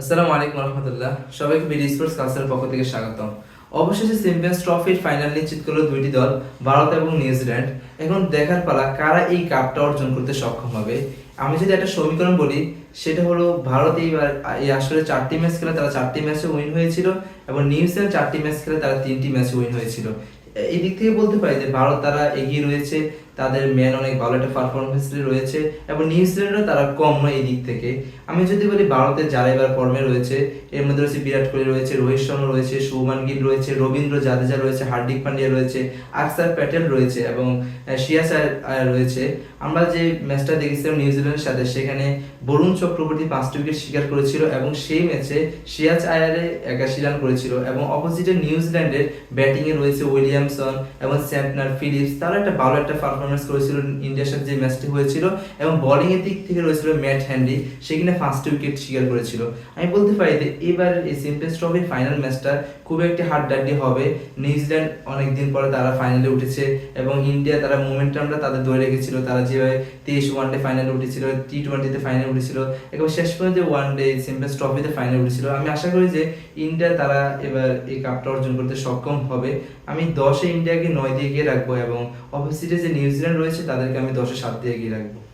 আসসালামু আলাইকুম রহমতুল্লাহ। সবাইকে বিডি স্পোর্টস কালচারের পক্ষ থেকে স্বাগতম। অবশেষে চ্যাম্পিয়ন্স ট্রফির ফাইনাল নিশ্চিত করল দুইটি দল, ভারত এবং নিউজিল্যান্ড এখন দেখার পালা কারা এই কাপটা অর্জন করতে সক্ষম হবে? আমি যদি একটা সমীকরণ বলি, সেটা হলো ভারত এইবার, এই আসলে চারটি ম্যাচ খেলে তারা চারটি ম্যাচে উইন হয়েছিল এবং নিউজিল্যান্ড চারটি ম্যাচ খেলে তারা তিনটি ম্যাচে উইন হয়েছিল। এই দিক থেকে বলতে পারি যে ভারত তারা এগিয়ে রয়েছে তাদের ম্যান অনেক ভালো একটা পারফরমেন্স রয়েছে এবং নিউজিল্যান্ডও তারা কম নয় এই দিক থেকে। আমি যদি বলি ভারতের যারা এবার ফর্মে রয়েছে, এর মধ্যে রয়েছে বিরাট কোহলি রয়েছে, রোহিত শর্মা রয়েছে, শুভমান গিল রয়েছে, রবীন্দ্র জাদেজা রয়েছে, হার্দিক পান্ডিয়া রয়েছে, আকসার প্যাটেল রয়েছে এবং শিয়াস রয়েছে। আমরা যে ম্যাচটা দেখেছিলাম নিউজিল্যান্ডের সাথে, সেখানে বরুণ চক্রবর্তী পাঁচটি উইকেট শিকার করেছিল এবং সেই ম্যাচে সিয়াজ আয়ারে একাশি রান করেছিল এবং অপোজিটে নিউজিল্যান্ডের ব্যাটিংয়ে রয়েছে উইলিয়ামসন এবং স্যাম্পনার ফিলিপস। তারা একটা ভালো একটা পারফরমেন্স করেছিল ইন্ডিয়ার সাথে যে ম্যাচটি হয়েছিল এবং বোলিং এর দিক থেকে রয়েছিল ম্যাট হ্যান্ডি সেখানে ফার্স্ট উইকেট শিকার করেছিল। আমি বলতে পারি যে এবার এই চ্যাম্পিয়ন্স ট্রফির ফাইনাল ম্যাচটা খুব একটি হাড্ডাড্ডি হবে। নিউজিল্যান্ড অনেকদিন পরে তারা ফাইনালে উঠেছে এবং ইন্ডিয়া তারা মোমেন্টামটা তাদের ধরে রেখেছিল। তারা যেভাবে তেইশ ওয়ানডে ফাইনালে উঠেছিল টি টোয়েন্টিতে ফাইনালে উঠেছিল এবং শেষ পর্যন্ত ওয়ান ডে চ্যাম্পিয়ন্স ট্রফিতে ফাইনালে উঠেছিল। আমি আশা করি যে ইন্ডিয়া তারা এবার এই কাপটা অর্জন করতে সক্ষম হবে। আমি দশে ইন্ডিয়াকে নয় দিয়ে গিয়ে রাখব এবং অপোজিটে যে নিউজিল্যান্ড রয়েছে তাদেরকে আমি দশে সাত দিয়ে এগিয়ে রাখব।